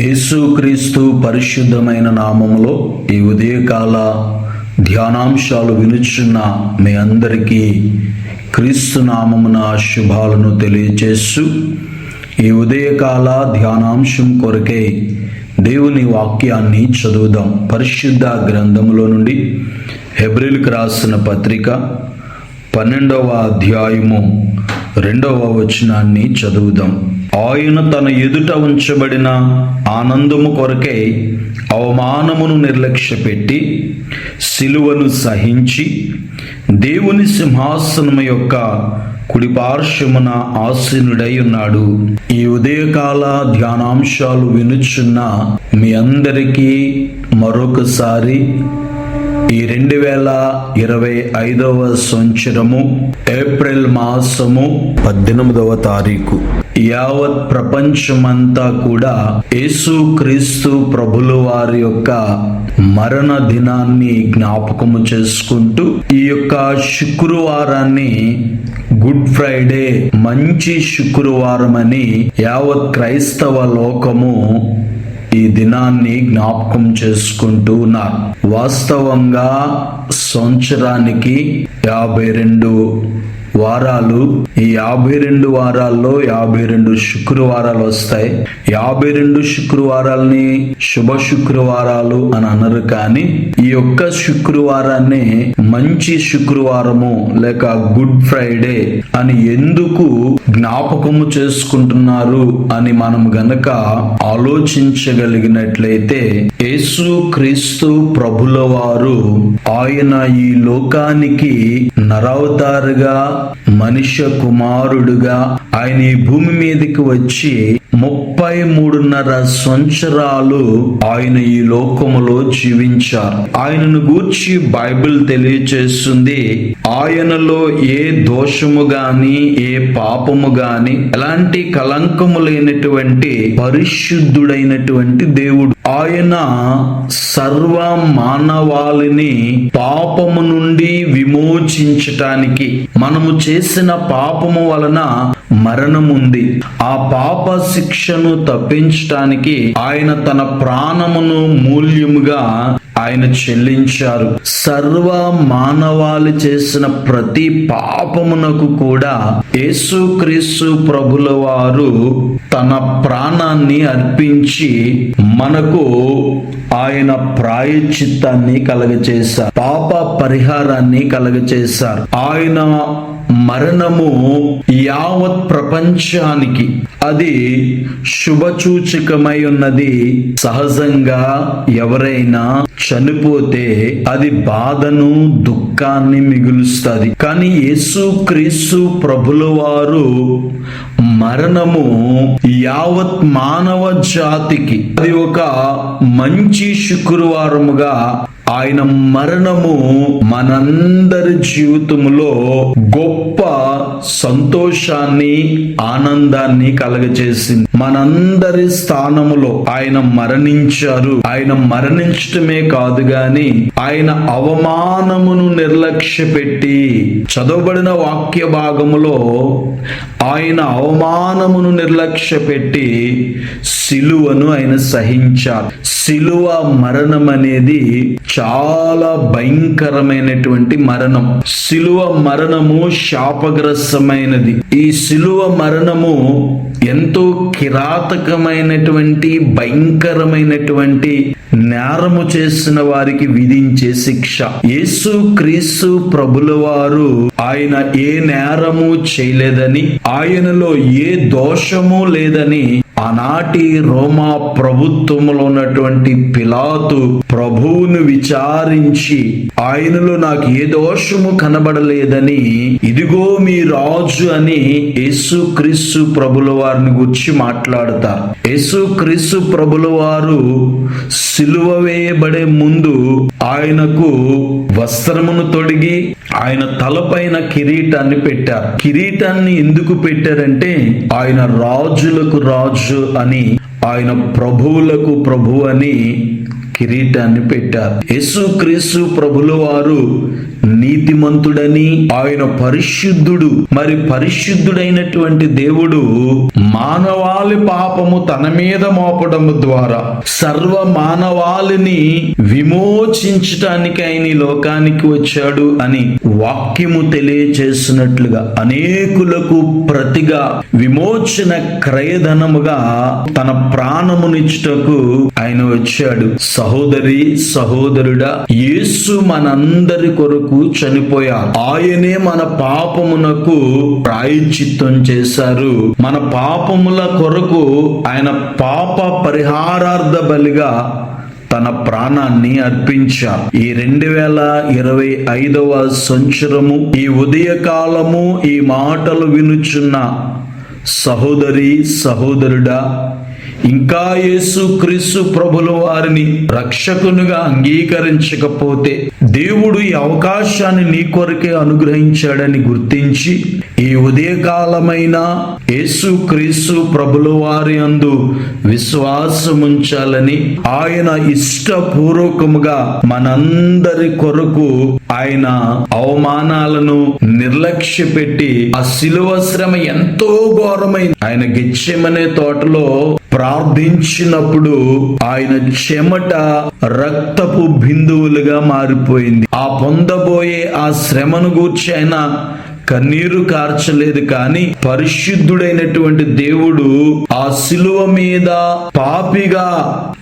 యేసుక్రీస్తు పరిశుద్ధమైన నామములో ఈ ఉదయకాల ధ్యానాంశాలు వినుచున్న మీ అందరికీ క్రీస్తు నామమున శుభాలను తెలియచేస్తూ ఈ ఉదయకాల ధ్యానాంశం కొరకై దేవుని వాక్యాన్ని చదువుదాం. పరిశుద్ధ గ్రంథములో నుండి హెబ్రిల్కి రాసిన పత్రిక పన్నెండవ అధ్యాయము రెండవ వచనాన్ని చదువుదాం. ఆయన తన ఎదుట ఉంచబడిన ఆనందము కొరకై అవమానమును నిర్లక్ష్యపెట్టి సిలువను సహించి దేవుని సింహాసనము యొక్క కుడిపార్శ్వమున ఆసీనుడై ఉన్నాడు. ఈ ఉదయకాల ధ్యానాంశాలు వినుచున్న మీ అందరికీ మరొకసారి ఈ రెండు వేల ఇరవై ఐదవ సంవత్సరము ఏప్రిల్ మాసము పద్దెనిమిదవ తారీఖు. యావత్ ప్రపంచమంతా కూడా యేసు క్రీస్తు ప్రభుల వారి యొక్క మరణ దినాన్ని జ్ఞాపకము చేసుకుంటూ ఈ యొక్క శుక్రవారాన్ని గుడ్ ఫ్రైడే మంచి శుక్రవారం అని యావత్ క్రైస్తవ లోకము ఈ దినాన్ని జ్ఞాపకం చేసుకుంటూ ఉన్నారు. వాస్తవంగా సంవత్సరానికి యాభై రెండు వారాలు ఈ యాభై రెండు వారాల్లో యాభై రెండు శుక్రవారాలు వస్తాయి. యాభై రెండు శుక్రవారాలని శుభ శుక్రవారాలు అని అనరు కానీ ఈ యొక్క శుక్రవారాన్ని మంచి శుక్రవారము లేక గుడ్ ఫ్రైడే అని ఎందుకు జ్ఞాపకము చేసుకుంటున్నారు అని మనం గనక ఆలోచించగలిగినట్లయితే యేసు క్రీస్తు ప్రభుల వారు ఆయన ఈ లోకానికి నరవతారుగా మనుష్య కుమారుడుగా ఆయన ఈ భూమి మీదకి వచ్చి ముప్పై మూడున్నర సంవత్సరాలు ఆయన ఈ లోకములో జీవించారు. ఆయనను గూర్చి బైబిల్ తెలియచేస్తుంది ఆయనలో ఏ దోషము గాని ఏ పాపము గాని ఎలాంటి కలంకము లేనటువంటి పరిశుద్ధుడైనటువంటి దేవుడు. ఆయన సర్వ మానవాళిని పాపము నుండి విమోచించటానికి మనము చేసిన పాపము వలన మరణముంది. ఆ పాప శిక్షను తప్పించటానికి ఆయన తన ప్రాణమును మూల్యముగా ఆయన చెల్లించారు. సర్వ మానవాళి చేసిన ప్రతి పాపమునకు కూడా యేసుక్రీస్తు ప్రభుల వారు తన ప్రాణాన్ని అర్పించి మనకు ఆయన ప్రాయచిత్తాన్ని కలగచేశారు పాప పరిహారాన్ని కలగచేశారు ఆయన మరణము యావత్ ప్రపంచానికి. అది శుభసూచకమై ఉన్నది. సహజంగా ఎవరైనా చనిపోతే అది బాధను దుఃఖాన్ని మిగులుస్తుంది. కానీ యేసు క్రీస్తు ప్రభుల వారు మరణము యావత్ మానవ జాతికి అది ఒక మంచి శుక్రవారముగా ఆయన మరణము మనందరి జీవితంలో గొప్ప సంతోషాన్ని ఆనందాన్ని కలగజేసింది. మనందరి స్థానములో ఆయన మరణించారు. ఆయన మరణించటమే కాదు గాని ఆయన అవమానమును నిర్లక్ష్య పెట్టి చదవబడిన వాక్య భాగములో ఆయన అవమానమును నిర్లక్ష్య పెట్టి సిలువను ఆయన సహించారు. సిలువ మరణం అనేది చాలా భయంకరమైనటువంటి మరణం. సిలువ మరణము శాపగ్రస్తమైనది. ఈ సిలువ మరణము ఎంతో కిరాతకమైనటువంటి భయంకరమైనటువంటి నేరము చేసిన వారికి విధించే శిక్ష. యేసు క్రీస్తు ప్రభుల వారు ఆయన ఏ నేరము చేయలేదని ఆయనలో ఏ దోషము లేదని ఆనాటి రోమా ప్రభుత్వంలో ఉన్నటువంటి పిలాతు ప్రభువును విచారించి ఆయనలో నాకు ఏ దోషము కనబడలేదని ఇదిగో మీ రాజు అని యేసు క్రీస్తు ప్రభుల వారిని గురించి మాట్లాడతారు యేసు క్రీస్తు ప్రభుల వారు సిలువ వేయబడే ముందు ఆయనకు వస్త్రమును తొడిగి ఆయన తలపైన కిరీటాన్ని పెట్టారు. కిరీటాన్ని ఎందుకు పెట్టారంటే ఆయన రాజులకు రాజు అని ఆయన ప్రభువులకు ప్రభు అని కిరీటాన్ని పెట్టారు. యేసు క్రీస్తు ప్రభుల వారు నీతిమంతుడని ఆయన పరిశుద్ధుడు. మరి పరిశుద్ధుడైనటువంటి దేవుడు మానవాళి పాపము తన మీద మోపడము ద్వారా సర్వ మానవాళిని విమోచించటానికి ఆయన లోకానికి వచ్చాడు అని వాక్యము తెలియచేసినట్లుగా అనేకులకు ప్రతిగా విమోచన క్రయధనముగా తన ప్రాణమునిచ్చుటకు ఆయన వచ్చాడు. సహోదరి సహోదరుడా యేసు మనందరి కొరకు చనిపోయారు ఆయనే మన పాపమునకు ప్రాయచిత్తం చేశారు. మన పాపముల కొరకు ఆయన పాప పరిహారార్థ బలిగా తన ప్రాణాన్ని అర్పించారు ఈ రెండు వేల ఇరవై ఐదవ సంవత్సరము ఈ ఉదయకాలము ఈ మాటలు వినుచున్న సహోదరి సహోదరుడా ఇంకా యేసు క్రీస్తు ప్రభుల వారిని రక్షకునిగా అంగీకరించకపోతే దేవుడు ఈ అవకాశాన్ని నీ కొరకే అనుగ్రహించాడని గుర్తించి ఈ ఉదయకాలమైన యేసు క్రీస్తు ప్రభుల వారి అందు విశ్వాసముంచాలని ఆయన ఇష్టపూర్వకముగా మనందరి కొరకు ఆయన అవమానాలను నిర్లక్ష్య పెట్టి ఆ శిలువ శ్రమ ఎంతో ఘోరమైంది. ఆయన గిచ్చెమనే తోటలో ప్రార్థించినప్పుడు ఆయన చెమట రక్తపు బిందువులుగా మారిపోయింది. ఆ పొందబోయే ఆ శ్రమను గూర్చి ఆయన కన్నీరు కార్చలేదు కానీ పరిశుద్ధుడైనటువంటి దేవుడు ఆ శిలువ మీద పాపిగా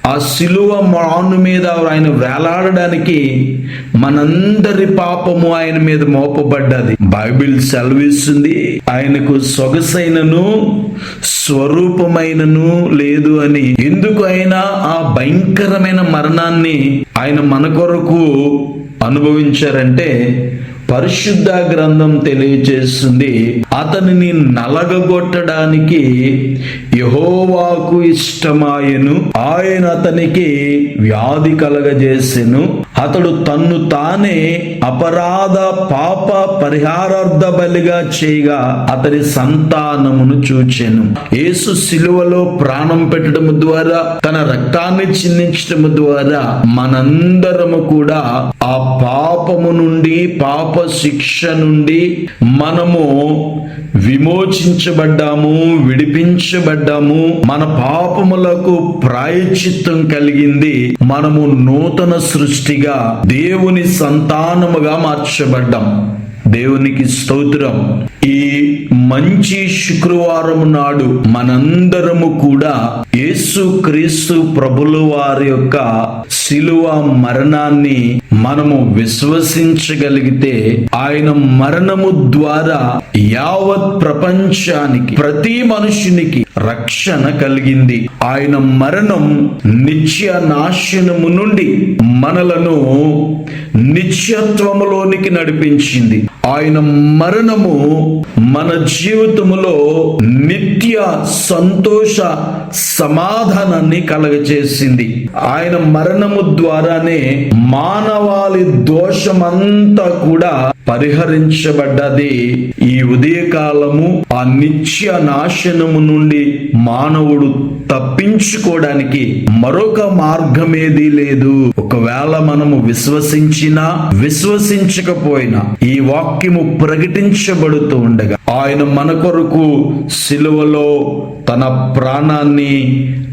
ఆ శిలువ మాను మీద ఆయన వేలాడడానికి మనందరి పాపము ఆయన మీద మోపబడ్డది. బైబిల్ సెలవిస్తుంది ఆయనకు సొగసైనను స్వరూపమైనను లేదు అని. ఎందుకు ఆయన ఆ భయంకరమైన మరణాన్ని ఆయన మన కొరకు అనుభవించారంటే పరిశుద్ధ గ్రంథం తెలియజేస్తుంది అతనిని నలగగొట్టడానికి యహోవాకు ఇష్టమాయను ఆయన అతనికి వ్యాధి కలగజేసెను. అతడు తన్ను తానే అపరాధ పాప పరిహారార్థ బలిగా చేయగా అతని సంతానమును చూచెను. యేసు శిలువలో ప్రాణం పెట్టడం ద్వారా తన రక్తాన్ని చిందించడం ద్వారా మనందరము కూడా ఆ పాపము నుండి పాప శిక్ష నుండి మనము విమోచించబడ్డాము విడిపించబడ్డాము. మన పాపములకు ప్రాయచిత్తం కలిగింది. మనము నూతన సృష్టిగా దేవుని సంతానముగా మార్చబడ్డాం. దేవునికి స్తోత్రం. ఈ మంచి శుక్రవారం నాడు మనందరము కూడా యేసు క్రీస్తు ప్రభులు వారి యొక్క శిలువ మరణాన్ని మనము విశ్వసించగలిగితే ఆయన మరణము ద్వారా యావత్ ప్రపంచానికి ప్రతి మనుషునికి రక్షణ కలిగింది. ఆయన మరణం నిత్య నాశనము నుండి మనలను నిత్యత్వములోనికి నడిపించింది. ఆయన మరణము మన జీవితములో నిత్య సంతోష సమాధానాన్ని కలగచేసింది ఆయన మరణము ద్వారానే మానవాళి దోషమంతా కూడా పరిహరించబడ్డది ఈ ఉదయకాలము ఆ నిత్య నాశనము నుండి మానవుడు తప్పించుకోవడానికి మరొక మార్గమేది లేదు. ఒకవేళ మనము విశ్వసించినా విశ్వసించకపోయినా ఈ వాక్యము ప్రకటించబడుతూ ఉండగా ఆయన మన కొరకు సిలువలో తన ప్రాణాన్ని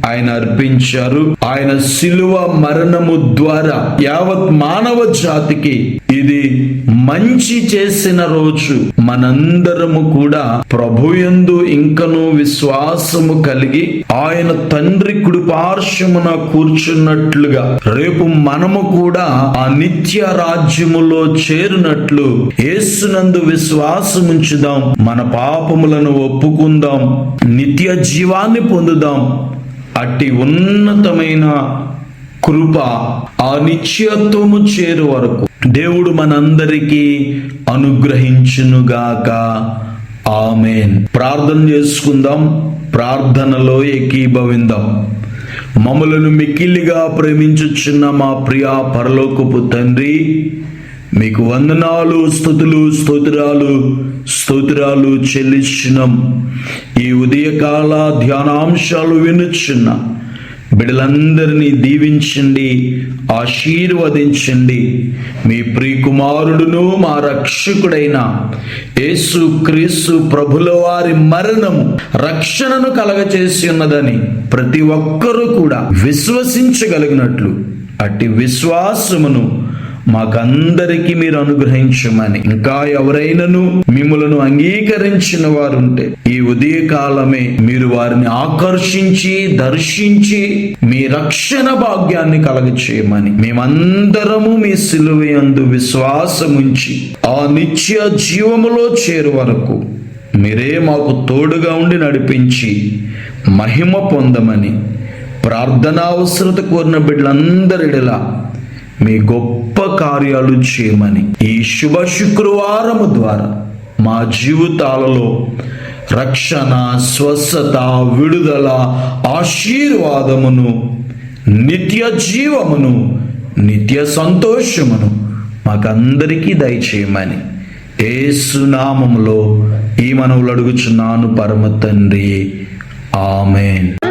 ఆయన అర్పించారు. ఆయన సిలువ మరణము ద్వారా యావత్ మానవ జాతికి ఇది మంచి చేసిన రోజు మనందరము కూడా ప్రభుయందు ఇంకను విశ్వాసము కలిగి ఆయన తండ్రి కుడిపార్శ్వమున కూర్చున్నట్లుగా రేపు మనము కూడా ఆ నిత్య రాజ్యములో చేరినట్లు యేసునందు విశ్వాసముంచుదాం. మన పాపములను ఒప్పుకుందాం. నిత్య జీవాన్ని పొందుదాం. అట్టి ఉన్నతమైన కృప ఆ నిత్యత్వము చేరు వరకు దేవుడు మనందరికీ అనుగ్రహించునుగాక. ఆమెన్. ప్రార్థన చేసుకుందాం. ప్రార్థనలో ఏకీభవిందాం. మమ్మలను మిక్కిలిగా ప్రేమించుచున్న మా ప్రియ పరలోకపు తండ్రి మీకు వందనాలు స్థుతులు స్తోత్రాలు స్తోత్రాలు చెల్లించినాం ఈ ఉదయకాల ధ్యానాంశాలు వినుచున్నాం. బిడ్డలందరినీ దీవించండి ఆశీర్వదించండి. మీ ప్రియకుమారుడును మా రక్షకుడైన యేసు క్రీస్తు ప్రభుల వారి మరణము రక్షణను కలగచేసి ఉన్నదని ప్రతి ఒక్కరూ కూడా విశ్వసించగలిగినట్లు అట్టి విశ్వాసమును మాకందరికీ మీరు అనుగ్రహించమని. ఇంకా ఎవరైనాను మిమ్మలను అంగీకరించిన వారుంటే ఈ ఉదయకాలమే మీరు వారిని ఆకర్షించి దర్శించి మీ రక్షణ భాగ్యాన్ని కలగచేయమని. మేమందరము మీ సిలువయందు విశ్వాసముంచి ఆ నిత్య జీవములో చేరు వరకు మీరే మాకు తోడుగా ఉండి నడిపించి మహిమ పొందమని ప్రార్థనా అవసరత కోరిన బిడ్డలందరిలా మీ గొప్ప కార్యాలు చేయమని. ఈ శుభ శుక్రవారము ద్వారా మా జీవితాలలో రక్షణ స్వస్థత విడుదల ఆశీర్వాదమును నిత్య జీవమును నిత్య సంతోషమును మాకందరికీ దయచేయమని. ఏసునామములో ఈ మనవులు అడుగుచున్నాను పరమ తండ్రి. ఆమెన్.